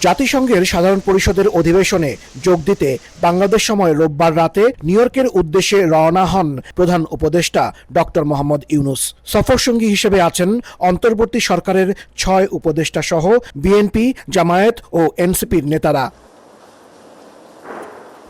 জাতিসংঘের সাধারণ পরিষদের অধিবেশনে যোগ দিতে বাংলাদেশ সময় রোববার রাতে নিউ ইয়র্কের উদ্দেশ্যে রওনা হন প্রধান উপদেষ্টা ডক্টর মোহাম্মদ ইউনুস। সফরসঙ্গী হিসেবে আছেন অন্তর্বর্তী সরকারের ছয় উপদেষ্টা সহ বিএনপি, জামায়াত ও এনসিপির নেতারা।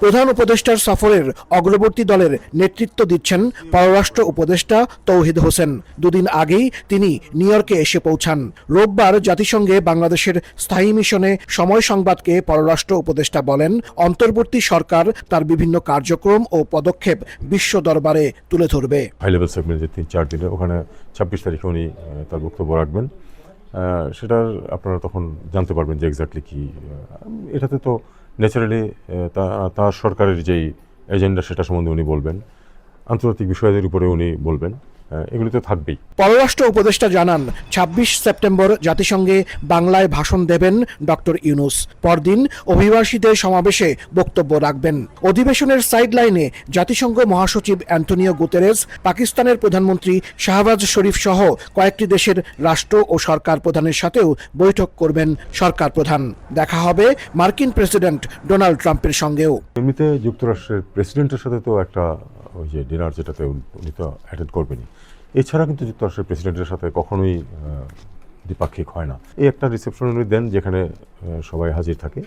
প্রধান উপদেষ্টার সফরের অগ্রবর্তী দলের নেতৃত্ব দিচ্ছেন পররাষ্ট্র উপদেষ্টা তৌহিদ হোসেন। দুদিন আগেই তিনি নিউ ইয়র্কে এসে পৌঁছান। রোববার জাতিসংঘে বাংলাদেশের স্থায়ী মিশনে সময় সংবাদকে পররাষ্ট্র উপদেষ্টা বলেন, অন্তর্বর্তী সরকার তার বিভিন্ন কার্যক্রম ও পদক্ষেপ বিশ্ব দরবারে তুলে ধরবে। হাই লেভেল তিন চার দিনে, ওখানে ছাব্বিশ তারিখে উনি তার বক্তব্য রাখবেন। সেটার আপনারা তখন জানতে পারবেন যে এক্স্যাক্টলি কী এটাতে তো ন্যাচারালি তার সরকারের যেই এজেন্ডা সেটা সম্বন্ধে উনি বলবেন। আন্তর্জাতিক বিষয়দের উপরে উনি বলবেন এগুলি তো থাকবেই। পররাষ্ট্র উপদেষ্টা জানান ২৬ সেপ্টেম্বর জাতিসংঘে বাংলায় ভাষণ দেবেন ডক্টর ইউনুস। পরদিন অভিবাসীদের সমাবেশে বক্তব্য রাখবেন। অধিবেশনের সাইডলাইনে জাতিসংঘ মহাসচিব অ্যান্টনিও গুতেরেস পাকিস্তানের প্রধানমন্ত্রী শাহবাজ শরীফ সহ কয়েকটি দেশের রাষ্ট্র ও সরকার প্রধানের সাথেও বৈঠক করবেন সরকার প্রধান। দেখা হবে মার্কিন প্রেসিডেন্ট ডোনাল্ড ট্রাম্পের সঙ্গেও। এমনিতে যুক্তরাষ্ট্রের প্রেসিডেন্টের সাথে তো একটা ওই যে ডিনার যেটাতে উনি- তো অ্যাটেন্ড করবেনই। এছাড়া কিন্তু যুক্তরাষ্ট্রের প্রেসিডেন্টের সাথে কখনোই দ্বিপাক্ষিক হয় না। এই একটা রিসেপশন উনি দেন যেখানে সবাই হাজির থাকে।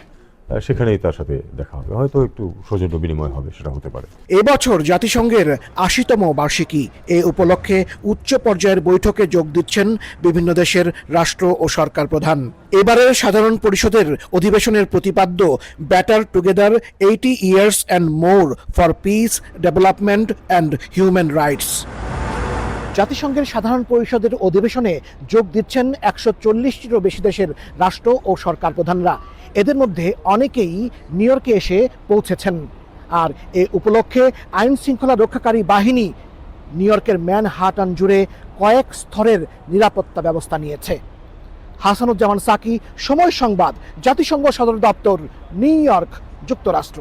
সেখানেই তার সাথে দেখা হবে। হয়তো একটু সৌজন্য বিনিময় হবে, সেটা হতে পারে। এবছর জাতিসংঘের আশিতম বার্ষিকী। এ উপলক্ষে উচ্চ পর্যায়ের বৈঠকে যোগ দিচ্ছেন বিভিন্ন দেশের রাষ্ট্র ও সরকার প্রধান। এবারের সাধারণ পরিষদের অধিবেশনের প্রতিপাদ্য better together eighty years and more for peace development and human rights জাতিসংঘের সাধারণ পরিষদের অধিবেশনে যোগ দিচ্ছেন একশো চল্লিশটিরও বেশি দেশের রাষ্ট্র ও সরকার প্রধানরা। এদের মধ্যে অনেকেই নিউ ইয়র্কে এসে পৌঁছেছেন। আর এ উপলক্ষে আইন শৃঙ্খলা রক্ষাকারী বাহিনী নিউ ইয়র্কের ম্যানহাটান জুড়ে কয়েক স্তরের নিরাপত্তা ব্যবস্থা নিয়েছে। হাসানুজ্জামান সাকি, সময় সংবাদ, জাতিসংঘ সদর দপ্তর, নিউ ইয়র্ক, যুক্তরাষ্ট্র।